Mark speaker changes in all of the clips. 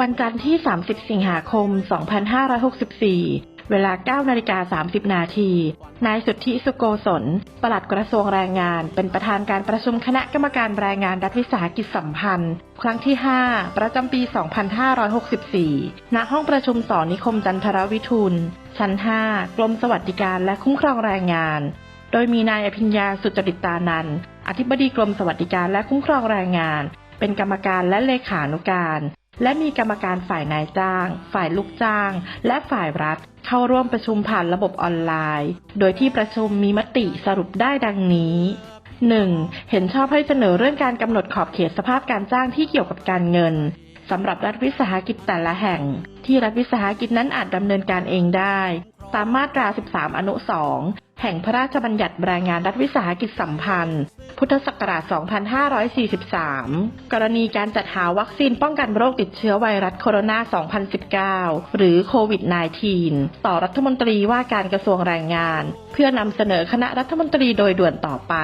Speaker 1: วันจันทร์ที่ 30 สิงหาคม 2564 เวลา 9 นาฬิกา 30 นาที นายสุทธิสุโกศล ปลัดกระทรวงแรงงาน เป็นประธานการประชุมคณะกรรมการแรงงานรัฐวิสาหกิจสัมพันธ์ ครั้งที่ 5 ประจำปี 2564 ณ ห้องประชุมสอนิคมจันทรวิทูลชั้น 5 กรมสวัสดิการและคุ้มครองแรงงาน โดยมีนายอภิญญาสุจริตานันอธิบดีกรมสวัสดิการและคุ้มครองแรงงานเป็นกรรมการและเลขานุการ และมีกรรมการฝ่ายนายจ้าง ฝ่ายลูกจ้าง และฝ่ายรัฐ เข้าร่วมประชุมผ่านระบบออนไลน์ โดยที่ประชุมมีมติสรุปได้ดังนี้ 1. เห็นชอบให้เสนอเรื่องการกำหนดขอบเขตสภาพการจ้างที่เกี่ยวกับการเงินสำหรับรัฐวิสาหกิจแต่ละแห่ง ที่รัฐวิสาหกิจนั้นอาจดำเนินการเองได้ ตามมาตรา 13 อนุ 2 แห่งพระราชบัญญัติแรงงานรัฐวิสาหกิจสัมพันธ์ พุทธศักราช 2543 กรณีการจัดหาวัคซีนป้องกันโรคติดเชื้อไวรัสโคโรนา 2019 หรือโควิด -19 ต่อรัฐมนตรีว่าการกระทรวงแรงงาน เพื่อนำเสนอคณะรัฐมนตรีโดยด่วนต่อไป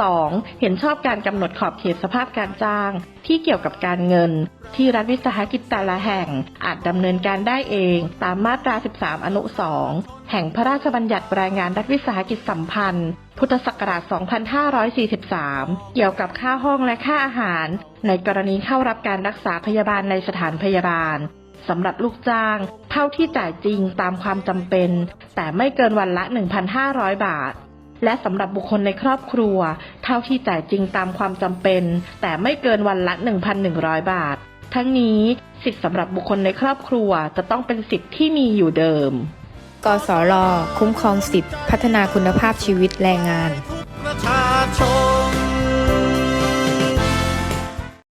Speaker 1: 2. เห็นชอบการกำหนดขอบเขตสภาพการจ้าง ที่เกี่ยวกับการเงิน ที่รัฐวิสาหกิจแต่ละแห่ง อาจดำเนินการได้เอง ตามมาตรา 13 อนุ 2 แห่งพระราชบัญญัติแรงงานรัฐวิสาหกิจสัมพันธ์ พุทธศักราช 2543 เกี่ยวกับค่าห้องและค่าอาหาร ในกรณีเข้ารับการรักษาพยาบาลในสถานพยาบาลสำหรับลูกจ้าง เท่าที่จ่ายจริงตามความจำเป็น แต่ไม่เกินวันละ 1,500 บาท และสำหรับบุคคลในครอบครัว เท่าที่จ่ายจริงตามความจำเป็น แต่ไม่เกินวันละ 1,100 บาท ทั้งนี้สิทธิสำหรับบุคคลในครอบครัวจะต้องเป็นสิทธิที่มีอยู่เดิม
Speaker 2: กสร คุ้มครองสิทธิพัฒนาคุณภาพชีวิตแรงงาน